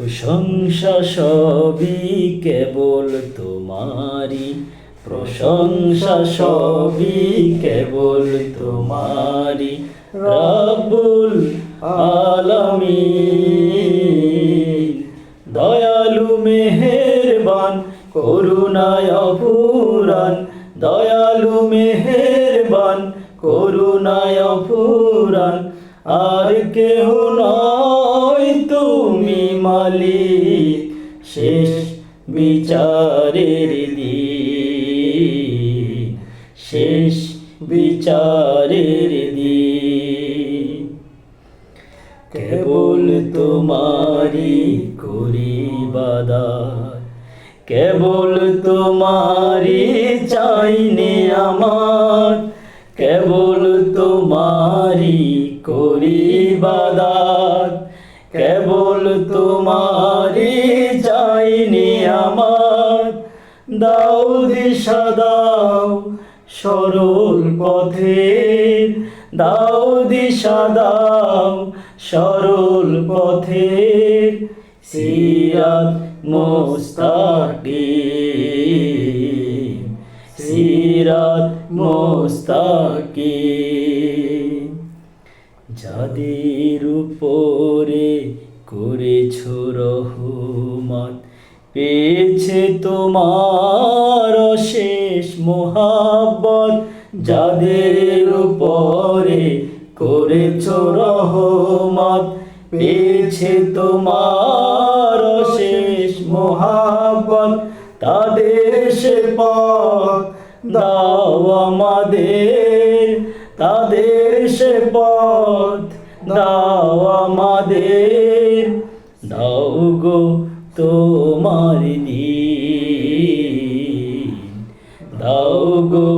প্রশংসা সবই কেবল তোমারি প্রশংসা সবই কেবল তোমারি রাবুল আলামিন, দয়ালু মেহেরবান, করুণায় অপুরান দয়ালু মেহেরবান, করুণায় অপুরান আর কেহ নয় তুমি মালিক শেষ বিচারের দিন। শেষ বিচারের দিন। কেবল তোমারি করি বাদার কেবল তোমারি কেবল তোমারি চাইনি আমার। দাও দিশা দাও সরল পথে দাও দিশা দাও সরল পথে। সিরাত মোস্তাকি সিরাত মোস্তাকি যাদের উপরে করেছ রহমত। পেয়েছে তোমার শেষ মোহাব্বত। যাদের উপরে করেছ রহমত। পেয়েছে তোমার শেষ মোহাব্বত। তাদের সে পথ দাও আমাদের। তাদের সে পথ দাও আমাদের, দাও গো তোমার দিন। দাও গো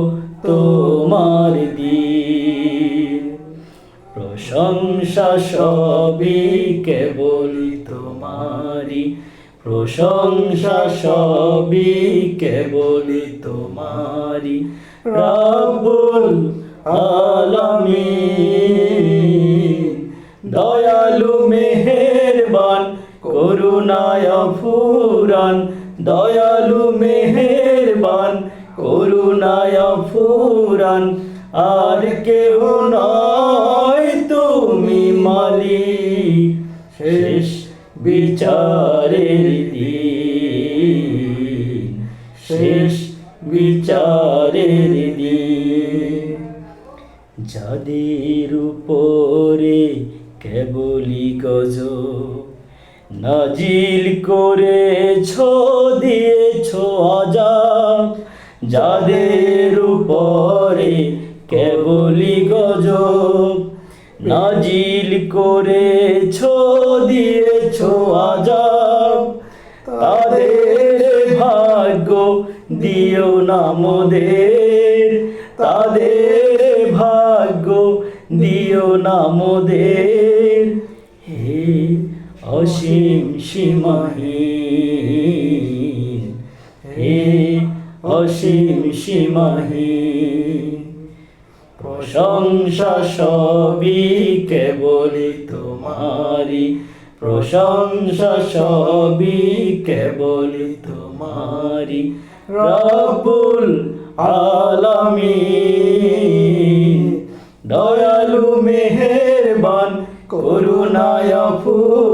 তোমার দিন। প্রশংসা সবই কেবল তোমারি প্রশংসা সবই কেবল তোমারি রাবুল আলামিন। দয়ালু মেহেরবান, করুণায় ফুরান দয়ালু মেহেরবান, করুণায় ফুরান আর কেহ নয় তুমি মালিক, শেষ বিচারের দিন। শেষ বিচারের দিন। যাদের উপরে কেবলি গজ নাজিল করেছ, দিয়েছ আজাব যাদের উপরে কেবলি গজব নাজিল করেছ, দিয়েছ আজাব তাদের ভাগ্য দিও না মোদের। তাদের ভাগ্য দিও না মোদের। হে অসীম সীমাহীন। হে অসীম সীমাহীন। প্রশংসা সবই কেবলই তোমারি প্রশংসা সবই কেবলই তোমারি রব্বুল আলামিন। দয়ালু মেহেরবান, করুণায় ফুরান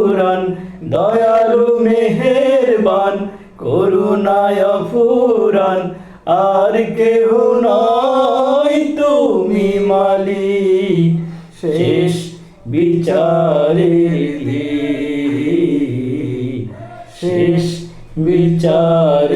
ফুরান আর কেহ নয় তুমি মালি শেষ বিচারে শেষ বিচারের